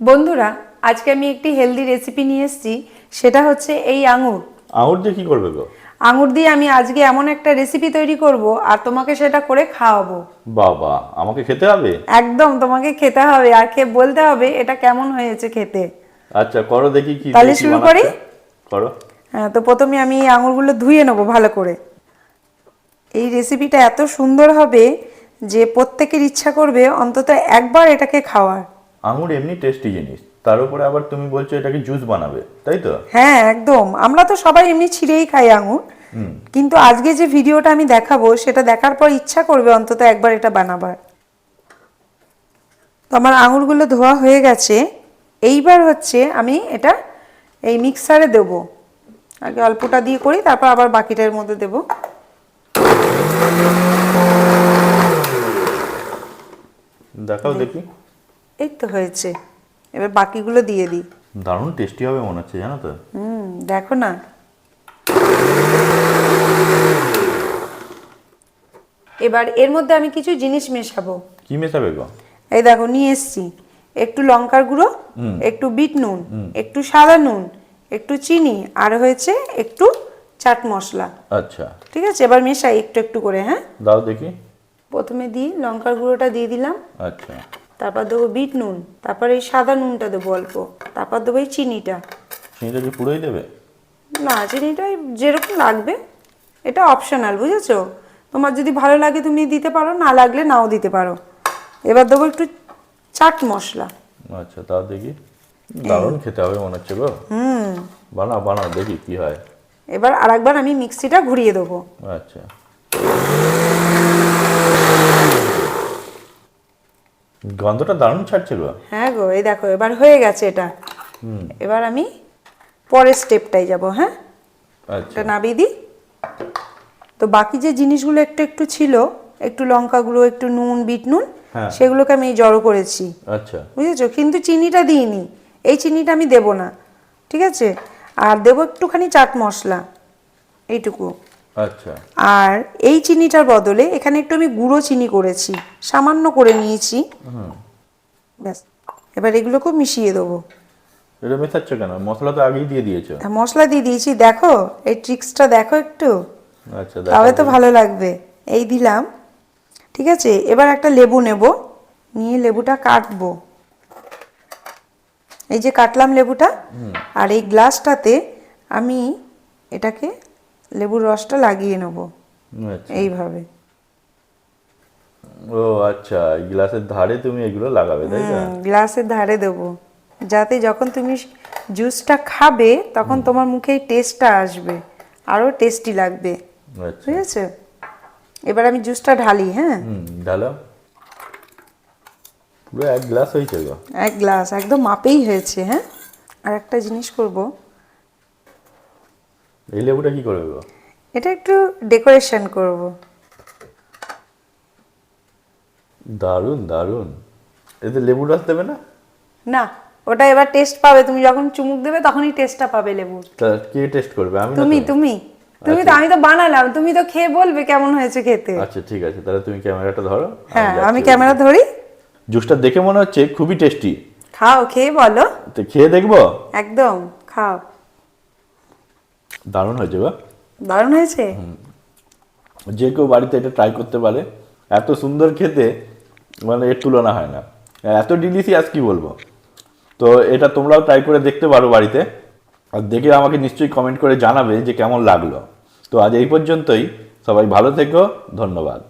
বন্ধুরা আজকে আমি একটি হেলদি রেসিপি নিয়ে এসেছি সেটা হচ্ছে এই আঙুর। আঙুর দিয়ে কি করবে গো? আঙুর দিয়ে আমি আজকে এমন একটা রেসিপি তৈরি করব আর তোমাকে সেটা করে খাওয়াবো। বাবা আমাকে খেতে হবে? একদম তোমাকে খেতে হবে আর খেয়ে বলতে হবে এটা কেমন হয়েছে খেতে। আচ্ছা করো দেখি কি তাহলে শুরু করি? করো। হ্যাঁ তো প্রথমে আমি এই আঙুরগুলো ধুয়ে নেব ভালো করে। এই রেসিপিটা এত সুন্দর হবে যে প্রত্যেকের ইচ্ছা করবে অন্তত একবার এটাকে খাওয়ার। আঙুর এমনি টেস্টি জিনিস। তার উপরে আবার তুমি বলছো এটাকে জুস বানাবে তাই তো? হ্যাঁ একদম। আমরা তো সবাই এমনি ছিঁড়েই খাই আঙুর। কিন্তু আজকে যে ভিডিওটা আমি দেখাবো সেটা দেখার পর ইচ্ছা করবে অন্তত একবার এটা বানাবার। তো আমার আঙুরগুলো ধোয়া হয়ে গেছে। এইবার হচ্ছে আমি এটা এই মিক্সারে দেব। আগে অল্পটা দিয়ে করি তারপর আবার বাকিটার মধ্যে দেব। দেখাও দেখি। এই তো হয়েছে। এবার বাকিগুলো দিয়ে দিই। দারুণ টেস্টি হবে মনে হচ্ছে জানো তো? হুম দেখো না। এবার এর মধ্যে আমি কিছু জিনিস মেশাবো। কি মেশাবে গো? এই দেখো নিয়ে এসছি। একটু লঙ্কার গুঁড়ো একটু বিট নুন একটু সাদা নুন একটু চিনি আর হয়েছে একটু চাট মশলা। আচ্ছা। ঠিক আছে এবার মেশাই একটু একটু করে হ্যাঁ? দাও দেখি। প্রথমে দিই লঙ্কার গুঁড়োটা দিয়ে দিলাম। আচ্ছা। তারপর দেবো বিট নুন তারপর এই সাদা নুনটা দেবো অল্প তারপর দেবো এই চিনিটা। চিনিটা কি পুরোই দেবে? না চিনিটা যেরকম লাগবে এটা অপশনাল বুঝেছ? তোমার যদি ভালো লাগে তুমি দিতে পারো না লাগলে নাও দিতে পারো। এবার দেবো একটু চাট মশলা। আচ্ছা তাও দেখি। দারুণ খেতে হবে মনে হচ্ছে গো। হুম। বানাও বানাও দেখি কি হয়। এবার আরেকবার আমি মিক্সিটা ঘুরিয়ে দেবো। আচ্ছা। গন্ধটা দারুণ ছাড়ছে গো হ্যাঁ গো এই দেখো এবার হয়ে গেছে এটা। এবার আমি পরের স্টেপটাই যাব হ্যাঁ? আচ্ছা। এটা নাবিয়ে দিই। তো বাকি যে জিনিসগুলো একটু একটু ছিল একটু লঙ্কা গুঁড়ো একটু নুন বিট নুন হ্যাঁ। সেগুলোকে আমি জড়ো করেছি। আচ্ছা। বুঝেছ? কিন্তু চিনিটা দিইনি। এই চিনিটা আমি দেব না ঠিক আছে? আর দেবো একটুখানি চাট মশলা এইটুকু। আচ্ছা। আর এই চিনিটার বদলে এখানে একটু আমি গুঁড়ো চিনি করেছি সামান্য করে নিয়েছি। ব্যাস এবার এগুলোকেও মিশিয়ে দেবো। এটা মেশাচ্ছ কেন? মশলা তো আগেই দিয়ে দিয়েছ। তা মশলা দিয়ে দিয়েছি দেখো এই ট্রিক্সটা দেখো একটু। আচ্ছা তবে তো ভালো লাগবে। এই দিলাম ঠিক আছে? এবার একটা লেবু নেব নিয়ে লেবুটা কাটবো। এই যে কাটলাম লেবুটা আর এই গ্লাসটাতে আমি এটাকে লেবুর রসটা লাগিয়ে নেব। আচ্ছা। এইভাবে। ও আচ্ছা গ্লাসের ধারে তুমি এগুলো লাগাবে তাই তো হুম, গ্লাসের ধারে দেবো। যাতে যখন তুমি জুসটা খাবে তখন তোমার মুখে এই টেস্টটা আসবে। আরও টেস্টি লাগবে। আচ্ছা। বুঝেছ? এবার আমি জুসটা ঢালি হ্যাঁ? হুম ঢালো পুরো এক গ্লাস হয়েছে এক গ্লাস একদম মাপেই হয়েছে হ্যাঁ? আর একটা জিনিস করব। এই লেবুটা কি করবে এটা একটু ডেকোরেশন করব। দারুণ দারুণ। এতে লেবু রস দেবে না? না ওটা এবার টেস্ট পাবে। তুমি যখন চুমুক দেবে তখনই টেস্টটা পাবে লেবুর। তা কে টেস্ট করবে? আমি তুমি? তুমি। তুমি তো আমি তো বানালাম। তুমি তো খেয়ে বলবে কেমন হয়েছে খেতে। আচ্ছা ঠিক আছে। তাহলে তুমি ক্যামেরাটা ধরো। হ্যাঁ আমি ক্যামেরা ধরি। জুসটা দেখে মনে হচ্ছে খুবই টেস্টি খাও খেয়ে বলো। তো খেয়ে দেখব? একদম খাও। দারুণ হয়েছে বা? দারুণ হয়েছে? যে কেউ বাড়িতে এটা ট্রাই করতে পারে এত সুন্দর খেতে মানে এর তুলনা হয় না। এত ডিলিশিয়াস কি বলব? তো এটা তোমরাও ট্রাই করে দেখতে পারো বাড়িতে। আর দেখে আমাকে নিশ্চয়ই কমেন্ট করে জানাবে যে কেমন লাগল। তো আজ এই পর্যন্তই। সবাই ভালো থেকো ধন্যবাদ।